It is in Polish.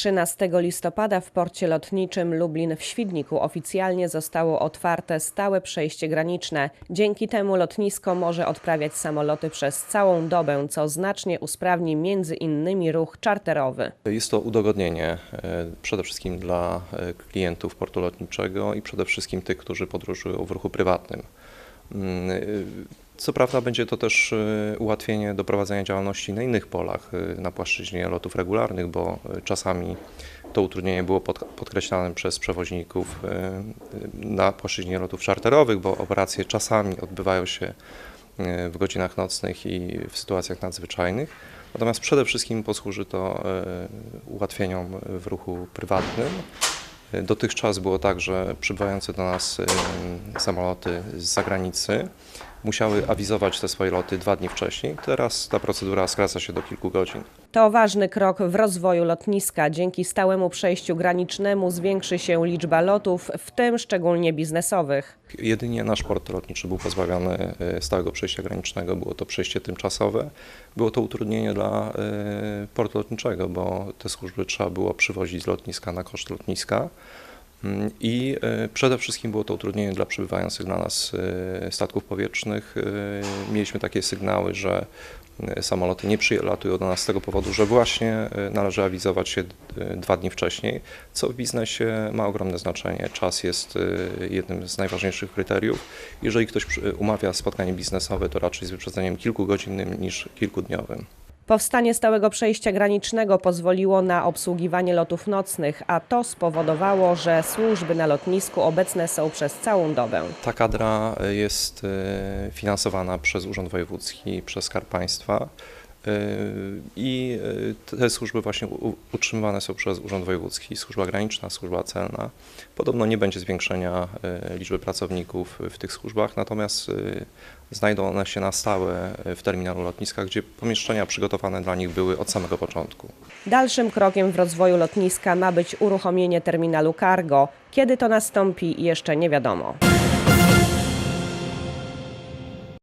13 listopada w porcie lotniczym Lublin w Świdniku oficjalnie zostało otwarte stałe przejście graniczne. Dzięki temu lotnisko może odprawiać samoloty przez całą dobę, co znacznie usprawni między innymi ruch czarterowy. Jest to udogodnienie e, przede wszystkim dla e, klientów portu lotniczego i przede wszystkim tych, którzy podróżują w ruchu prywatnym. Co prawda będzie to też e, ułatwienie do prowadzenia działalności na innych polach, e, na płaszczyźnie lotów regularnych, bo e, czasami to utrudnienie było pod, podkreślane przez przewoźników na płaszczyźnie lotów czarterowych, bo operacje czasami odbywają się w godzinach nocnych i w sytuacjach nadzwyczajnych. Natomiast przede wszystkim posłuży to ułatwieniom w ruchu prywatnym. Dotychczas było tak, że przybywające do nas samoloty z zagranicy musiały awizować te swoje loty dwa dni wcześniej. Teraz ta procedura skraca się do kilku godzin. To ważny krok w rozwoju lotniska. Dzięki stałemu przejściu granicznemu zwiększy się liczba lotów, w tym szczególnie biznesowych. Jedynie nasz port lotniczy był pozbawiony e, stałego przejścia granicznego. Było to przejście tymczasowe. Było to utrudnienie dla e, portu lotniczego, bo te służby trzeba było przywozić z lotniska na koszt lotniska. Mm, I e, przede wszystkim było to utrudnienie dla przybywających dla nas e, statków powietrznych. E, Mieliśmy takie sygnały, że samoloty nie przylatują do nas z tego powodu, że właśnie należy awizować się dwa dni wcześniej, co w biznesie ma ogromne znaczenie. Czas jest jednym z najważniejszych kryteriów. Jeżeli ktoś umawia spotkanie biznesowe, to raczej z wyprzedzeniem kilkugodzinnym niż kilkudniowym. Powstanie stałego przejścia granicznego pozwoliło na obsługiwanie lotów nocnych, a to spowodowało, że służby na lotnisku obecne są przez całą dobę. Ta kadra jest e, finansowana przez Urząd Wojewódzki, przez Skarb Państwa i e, te służby właśnie utrzymywane są przez Urząd Wojewódzki, Służba Graniczna, Służba Celna. Podobno nie będzie zwiększenia e, liczby pracowników w tych służbach, natomiast e, znajdą one się na stałe w terminalu lotniska, gdzie pomieszczenia przygotowane dla nich były od samego początku. Dalszym krokiem w rozwoju lotniska ma być uruchomienie terminalu cargo. Kiedy to nastąpi, jeszcze nie wiadomo.